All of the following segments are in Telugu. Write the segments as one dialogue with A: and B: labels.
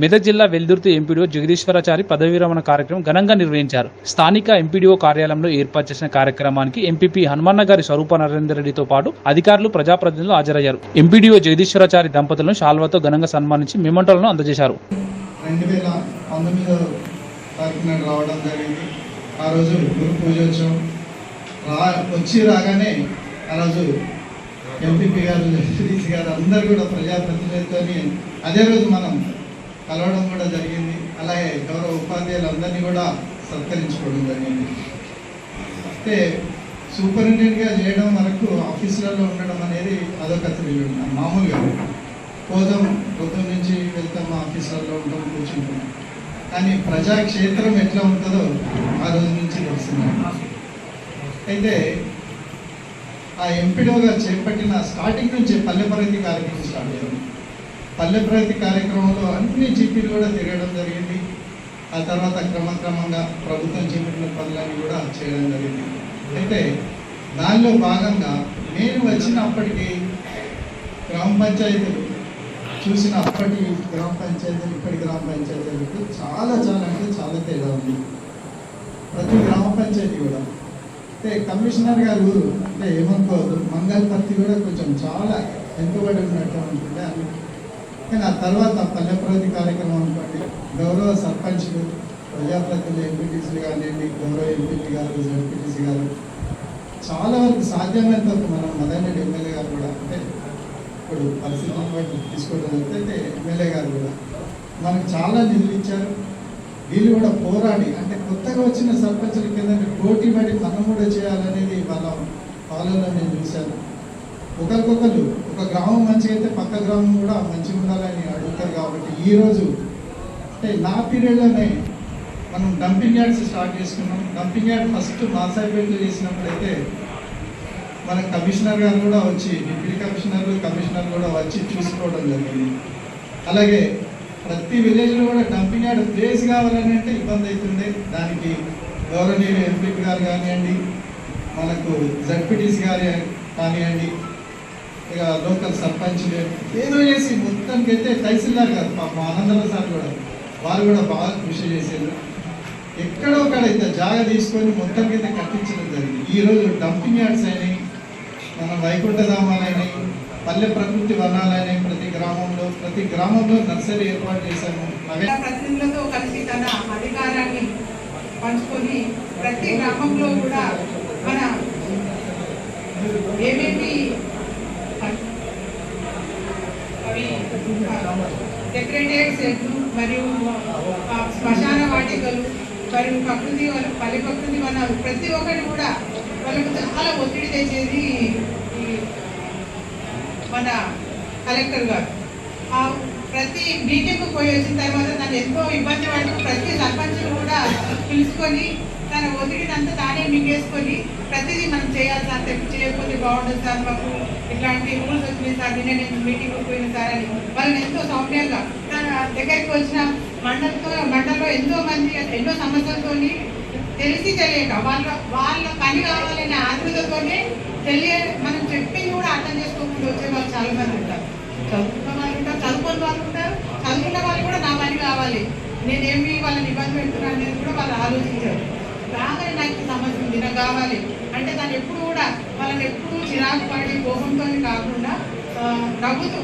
A: మెదక్ జిల్లా వెల్దుర్తి ఎంపీడీఓ జగదీశ్వరాచారి పదవి విరమణ కార్యక్రమం ఘనంగా నిర్వహించారు. స్థానిక ఎంపీడీఓ కార్యాలయంలో ఏర్పాటు చేసిన కార్యక్రమానికి ఎంపీపీ హనుమన్న గారి స్వరూప నరేందర్ రెడ్డితో పాటు అధికారులు ప్రజాప్రతినిధులు హాజరయ్యారు. ఎంపీడీఓ జగదీశ్వరాచారి దంపతులను శాల్వాతో ఘనంగా సన్మానించి మెమంటోలను అందజేశారు.
B: ఆ రోజు వచ్చి రాగానే ఆ రోజు ఎంపీపీ గారు గారు అందరు కూడా ప్రజాప్రతినిధులతో అదే రోజు మనం కలవడం కూడా జరిగింది. అలాగే గౌరవ ఉపాధ్యాయులందరినీ కూడా సత్కరించుకోవడం జరిగింది. అయితే సూపరింటెండెంట్గా చేయడం మనకు ఆఫీసులలో ఉండడం అనేది అదొక థ్రిల్ మామూలుగా పోదాం పొద్దు నుంచి వెళ్తాం ఆఫీసులలో ఉంటాం కూర్చుంటాం. కానీ ప్రజాక్షేత్రం ఎట్లా ఉంటుందో ఆ రోజు నుంచి తెలుస్తున్నాం అయితే ఆ ఎంపీడోగా చేపట్టిన స్టార్టింగ్ నుంచి పల్లె ప్రగతి కార్యక్రమం స్టార్ట్ చేయడం పల్లె ప్రగతి కార్యక్రమంలో అన్ని జీపీలు కూడా తిరగడం జరిగింది. ఆ తర్వాత క్రమక్రమంగా ప్రభుత్వం చేపట్టిన పనులన్నీ కూడా చేయడం జరిగింది. అయితే దానిలో భాగంగా నేను వచ్చినప్పటికీ గ్రామ పంచాయతీలు చూసిన అప్పటి గ్రామ పంచాయతీలు ఇప్పటి గ్రామ పంచాయతీలకు చాలా చాలా అంటే చాలా తేడా ఉంది. ప్రతి గ్రామ పంచాయతీ కూడా. అంటే కమిషనర్ గారు అంటే ఏమనుకోవద్దు మంగళపర్తి కూడా కొంచెం చాలా వెనుకబడి ఉన్నట్టు అనుకుంటే కానీ ఆ తర్వాత పల్లెప్రగతి కార్యక్రమం అనుకోండి గౌరవ సర్పంచ్లు ప్రజాప్రతినిధులు ఎంపీటీసీలు కానివ్వండి గౌరవ ఎంపీటీ గారు ఎంపీటీసీ గారు చాలా వరకు సాధ్యమైనంత వరకు మనం మదన్ ఎమ్మెల్యే గారు కూడా అంటే ఇప్పుడు పరిస్థితులను బట్టి తీసుకోవడం జరిగితే ఎమ్మెల్యే గారు కూడా మనకు చాలా నిధులు ఇచ్చారు. వీళ్ళు కూడా పోరాడి అంటే కొత్తగా వచ్చిన సర్పంచుల కింద పోటీ పడి మనం కూడా చేయాలనేది వాళ్ళ పాలనలో నేను చూశాను. ఒకరికొకరు ఒక గ్రామం మంచిగా అయితే పక్క గ్రామం కూడా మంచిగా ఉండాలని అడుగుతారు కాబట్టి ఈరోజు అంటే నా పీరియడ్లోనే మనం డంపింగ్ యార్డ్స్ స్టార్ట్ చేసుకున్నాం. డంపింగ్ యార్డ్ ఫస్ట్ మాసాయిపేటలో చేసినప్పుడైతే మన కమిషనర్ గారు కూడా వచ్చి డిప్యూటీ కమిషనర్ కమిషనర్ కూడా వచ్చి చూసుకోవడం జరిగింది. అలాగే ప్రతి విలేజ్లో కూడా డంపింగ్ యార్డ్ ప్లేస్ కావాలని అంటే ఇబ్బంది అవుతుండే. దానికి గౌరవనీయులు ఎంపీ గారు కానివ్వండి మనకు జడ్పీటీసీ గారు కానివ్వండి ఇక లోకల్ సర్పంచ్ ఏదో చేసి మొత్తానికి అయితే తహసీల్దార్ గారు పాప ఆనందరావు సార్ కూడా వారు కూడా బాగా కృషి చేశారు. ఎక్కడో ఒకడైతే జాగా తీసుకొని మొత్తం కింద కట్టించడం జరిగింది. ఈ రోజు డంపింగ్ యార్డ్స్ అయినాయి మన వైకుంఠధామాలని పల్లె ప్రకృతి వనాలైనాయి ప్రతి గ్రామంలో ప్రతి గ్రామంలో నర్సరీ ఏర్పాటు చేశాము.
C: ప్రతినిధులతో కలిసి తన అధికారాన్ని పంచుకొని ప్రతి గ్రామంలో కూడా మన ఏమేమి అవి సెక్రటేరియట్ సెట్లు మరియు ఆ, శ్మశాన వాటికలు మరియు ప్రకృతి వన- పల్లె ప్రకృతి వనాలు ప్రతి ఒక్కటి కూడా వాళ్ళకు చాలా ఒత్తిడి తెచ్చేది ఈ మన కలెక్టర్ గారు. ఆ ప్రతి మీటింగ్ పోయి వచ్చిన తర్వాత నన్ను ఎంతో ఇబ్బంది పడి ప్రతి సర్పంచ్లు కూడా పిలుచుకొని తన ఒత్తిడిని తానే మింగేసుకొని ప్రతిదీ మనం చేయాలి సార్ చేయకపోతే బాగుండదు సార్ మాకు. ఇట్లాంటి రూల్స్ వచ్చినాయి సార్ నిన్న నేను మీటింగ్ పోయిన సార్ అని. వాళ్ళని ఎంతో సౌమ్యంగా తన దగ్గరికి వచ్చిన మండలతో మండలిలో ఎంతో మంది ఎన్నో సమస్యలతో తెలిసి తెలియక వాళ్ళ వాళ్ళ పని కావాలనే ఆతృతతోనే తెలియ మనం చెప్పింది కూడా అర్థం చేసుకోకుండా వచ్చే వాళ్ళు చాలా మంది ఉంటారు. చదువుకున్న వాళ్ళు ఉంటారు చదువుకున్న వాళ్ళు ఉంటారు చదువుకున్న వాళ్ళు కూడా నా పని కావాలి. నేనేమి వాళ్ళని ఇబ్బంది పెడుతున్నాను అనేది కూడా వాళ్ళు ఆలోచించారు. రాగానే నాకు సంబంధించింది సమస్య ఉంది నాకు కావాలి అంటే దాన్ని ఎప్పుడు కూడా వాళ్ళని ఎప్పుడు చిరాకు పడి కోపంతో కాకుండా ఆ, నవ్వుతూ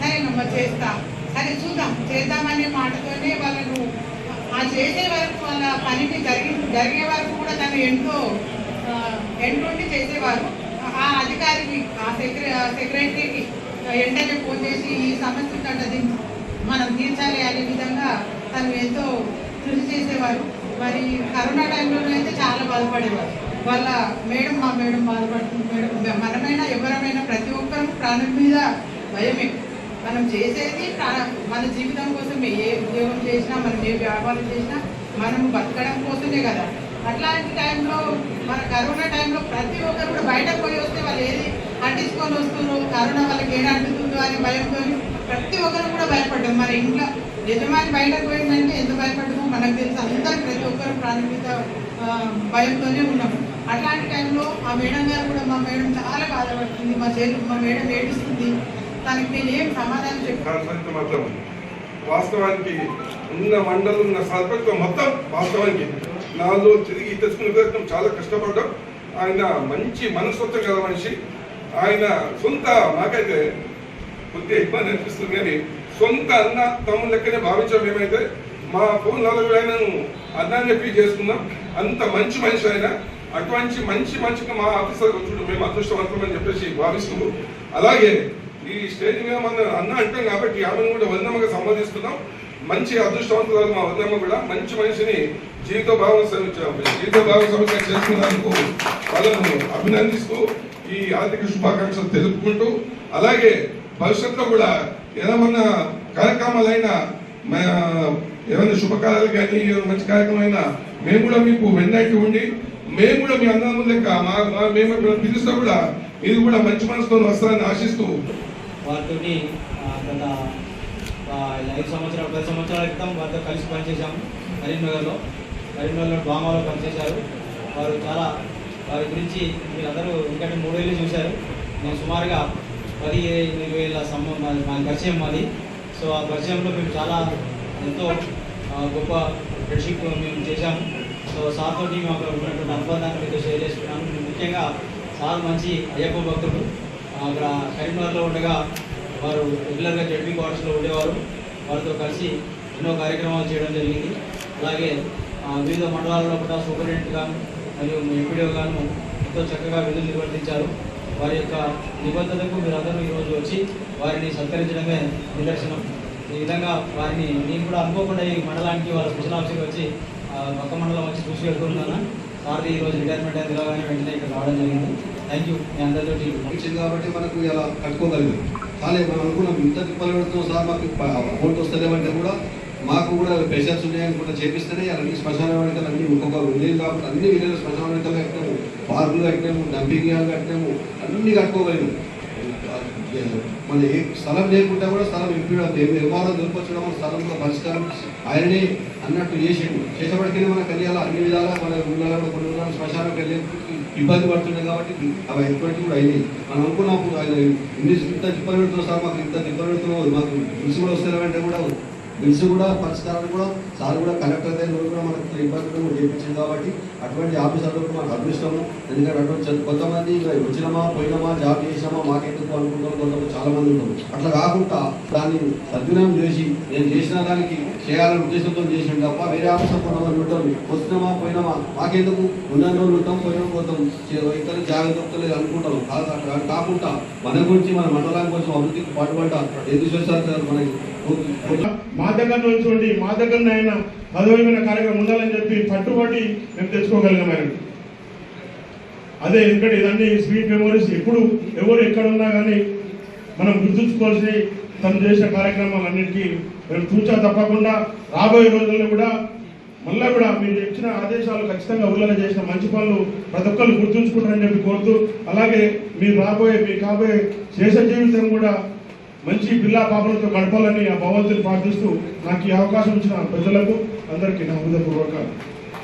C: సరే నమ్మ చేస్తా. సరే చూద్దాం చేద్దామనే మాటతోనే వాళ్ళను ఆ చేసే వరకు వాళ్ళ పనిని జరిగి జరిగే వరకు కూడా తను ఎంతో ఆ, ఎంటుండి చేసేవారు. ఆ అధికారికి ఆ సెక్ర సెక్రటరీకి వెంటనే ఫోన్ చేసి ఈ సమస్య ఉందంటే మనం తీర్చాలి అనే విధంగా తను ఎంతో కృషి చేసేవారు. మరి కరోనా టైంలో అయితే చాలా బాధపడేవారు. వాళ్ళ మేడం మా మేడం బాధపడుతుంది మేడం మనమైనా ఎవరమైనా ప్రతి ఒక్కరూ ప్రాణం మీద భయమే. మనం చేసేది మన జీవితం కోసం ఏ ఉద్యోగం చేసినా మనం ఏ వ్యాపారం చేసినా మనం బతకడం కోసమే కదా. అట్లాంటి టైంలో మన కరోనా టైంలో ప్రతి ఒక్కరు కూడా బయటకు పోయి వస్తే వాళ్ళు ఏది అంటించుకొని వస్తున్నారు? కరోనా వాళ్ళకి ఏం అంటుతుందో అనే భయంతో ప్రతి ఒక్కరు కూడా భయపడ్డాం మన ఇంట్లో యజమాని బయటకు పోయిందంటే ఎంత భయపడ్డామో మనకు తెలుసు అందరూ ప్రతి ఒక్కరు ప్రాథమిక భయంతోనే ఉన్నాం. అట్లాంటి టైంలో ఆ మేడం గారు కూడా మా మేడం చాలా బాధపడుతుంది మా చేతి మా మేడం ఏడుస్తుంది. తనకి నేను ఏం సమాధానం చెప్పాను
D: వాస్తవానికి ఉన్న మండలం ఉన్న సర్పంచ్ మొత్తం వాస్తవానికి నాలో తిరిగి తెచ్చుకునే ప్రయత్నం చాలా కష్టపడ్డాం. ఆయన మంచి మనస్తత్వం గల మనిషి. ఆయన సొంత మాకైతే కొద్దిగా ఇబ్బంది అనిపిస్తుంది కానీ సొంత అన్న తమ్ముడు లెక్కనే భావించాం మేమైతే. మా ఫోన్లలో కూడా ఆయనను అన్నాన్ని చెప్పి చేసుకున్నాం అంత మంచి మనిషి ఆయన. అటువంటి మంచి మంచిగా మా ఆఫీసర్ వచ్చుడు. మేము అదృష్టవంతమని చెప్పేసి భావిస్తున్నాం. అలాగే ఈ స్టేజ్ మీద మన అన్న అంటాం కాబట్టి ఆమెను కూడా వందమ్మగా సంబంధిస్తున్నాం. మంచి అదృష్టవంతురాలు మా వందమ్మ కూడా. మంచి మనిషిని జీవిత భాగస్వామి జీవిత భాగస్వామి చేసుకున్నందుకు వాళ్ళను అభినందిస్తూ ఈ ఆర్థిక శుభాకాంక్షలు తెలుపుకుంటూ అలాగే భవిష్యత్తులో కూడా ఏదైనా కార్యక్రమాలైనా ఏమైనా శుభకార్యాలు కానీ ఏమైనా మంచి కార్యక్రమం మేము కూడా మీకు వెన్నైకి ఉండి మేము కూడా మీ అందరం లెక్క మా మా- మేము పిలుస్తా కూడా ఇది కూడా మంచి మనసుతో వస్తారని ఆశిస్తూ
E: వారితో గత ఐదు సంవత్సరాలు పది సంవత్సరాల క్రితం వారితో కలిసి పనిచేశాము కరీంనగర్లో. కరీంనగర్లో డ్వామాలో పనిచేశారు. వారు చాలా వారి గురించి మీరందరూ ఎందుకంటే మూడేళ్ళు చూశారు. నేను సుమారుగా పది ఇరవై వేల సంబంధం మాది మాది పరిచయం మాది. సో ఆ పరిచయంలో మేము చాలా ఎంతో గొప్ప ఫ్రెండ్షిప్ మేము చేశాము. సో సార్ తోటి మాకు ఉన్నటువంటి అనుబంధాన్ని మీతో షేర్ చేసుకున్నాను ముఖ్యంగా సార్ మంచి అయ్యప్ప భక్తుడు. అక్కడ కరీంనగర్లో ఉండగా వారు రెగ్యులర్గా జడ్పీ క్వార్టర్స్లో ఉండేవారు. వారితో కలిసి ఎన్నో కార్యక్రమాలు చేయడం జరిగింది. అలాగే వివిధ మండలాల్లో కూడా సూపరింటెండెంట్ గాను మరియు ఎంపీడీఓ గాను ఎంతో చక్కగా విధులు నిర్వర్తించారు. వారి యొక్క నిబద్ధతకు మీరందరూ ఈరోజు వచ్చి వారిని సత్కరించడమే నిదర్శనం. ఈ విధంగా వారిని నేను కూడా అనుకోకుండా ఈ మండలానికి వాళ్ళ స్పెషల్ ఆఫీసర్కి వచ్చి ఆ, పక్క మండలం వచ్చి చూసి వెళ్తున్నాను సార్ది ఈరోజు రిటైర్మెంట్ అయింది కానీ వెంటనే ఇక్కడ రావడం జరిగింది. థ్యాంక్ యూ మీ అందరితో
F: ఇచ్చింది కాబట్టి మనకు ఇలా కట్టుకోగలిగాం. కానీ మనం అనుకున్నాం ఇంత తిప్పలు పెడుతున్నాం సార్ మాకు అమౌంట్ వస్తలేమంటే కూడా మాకు కూడా ప్రెషర్స్ ఉన్నాయని కూడా చేపిస్తేనే అన్ని శ్మశాన వేడుకలు అన్ని ఒక్కొక్క విలేజ్ కాబట్టి అన్ని విలేజ్ శ్మశాన వేడుకలు కట్టినాము పార్కులు కట్టినాము డంపింగ్ యార్డ్ కట్టినాము అన్ని కట్టుకోగలిగాము మన ఏ స్థలం లేకుండా కూడా స్థలం ఇంపడం వ్యవహారం దొరకొచ్చడం స్థలంలో పరిష్కారం ఆయననే అన్నట్టు చేసిండు. చేసేపటికైనా మన కళ్యాణాలు అన్ని విధాలా మన ఊళ్ళలో కొన్ని ఊళ్ళలో శ్మశానం వెళ్ళి ఇబ్బంది పడుతున్నాయి కాబట్టి అవి ఎప్పటికీ కూడా అయినాయి. మనం అనుకున్నప్పుడు ఆయన ఇన్ని ఇంత ఇబ్బంది పెడుతున్నారు సార్ మాకు ఇంత ఇబ్బంది పెడుతున్నాం మాకు బిల్స్ కూడా వస్తారంటే కూడా బిల్స్ కూడా పరిష్కారాలు కూడా సార్ కూడా కలెక్టర్ దగ్గర కూడా మనకు ఇబ్బందులు కూడా చేయించింది కాబట్టి అటువంటి ఆఫీసర్లకు మనకు అదృష్టము ఎందుకంటే అటువంటి కొంతమంది వచ్చినామా పోయినామా జాబ్ చేసామా మాకెందుకు అనుకుంటాం కొంతమంది చాలా మంది ఉంటారు. అట్లా కాకుండా దాన్ని సద్వినియోగం చేసి నేను చేసిన దానికి చేయాలనే ఉద్దేశంతో చేసిన తప్ప వేరే ఆఫీసర్ కొంతమంది ఉంటారు. వచ్చినామా పోయినామా మాకెందుకు? ఉన్న రోజులు ఉంటాం పోయినా పోతాం. ఇతర జాగ్రత్త లేదు అనుకుంటాం కాదు కాకుండా మన గురించి మన మండలానికి కొంచెం అభివృద్ధికి పాటుపడ్డ ఎందుకు సార్ మనకి.
G: మా దగ్గర నుంచి మా దగ్గర ఆయన పదవిమైన కార్యక్రమం ఉండాలని చెప్పి పట్టుబట్టి మేము తెచ్చుకోగలిగాం ఆయన. అదే ఎందుకంటే ఇదన్నీ స్వీట్ మెమోరీస్. ఎప్పుడు ఎవరు ఎక్కడ ఉన్నా కానీ మనం గుర్తుంచుకోవాల్సి తను చేసిన కార్యక్రమాలన్నిటికీ మేము చూచా తప్పకుండా రాబోయే రోజుల్లో కూడా మళ్ళీ కూడా మీరు ఇచ్చిన ఆదేశాలు ఖచ్చితంగా ఊళ్ళలో చేసిన మంచి పనులు ప్రతి ఒక్కరు గుర్తుంచుకుంటారని చెప్పి కోరుతూ అలాగే మీరు రాబోయే మీరు కాబోయే శేష జీవితం కూడా మంచి పిల్లా పాపలతో గడపాలని ఆ భగవంతుని ప్రార్థిస్తూ నాకు ఈ అవకాశం ఇచ్చిన ప్రజలకు అందరికీ నా హృదయపూర్వక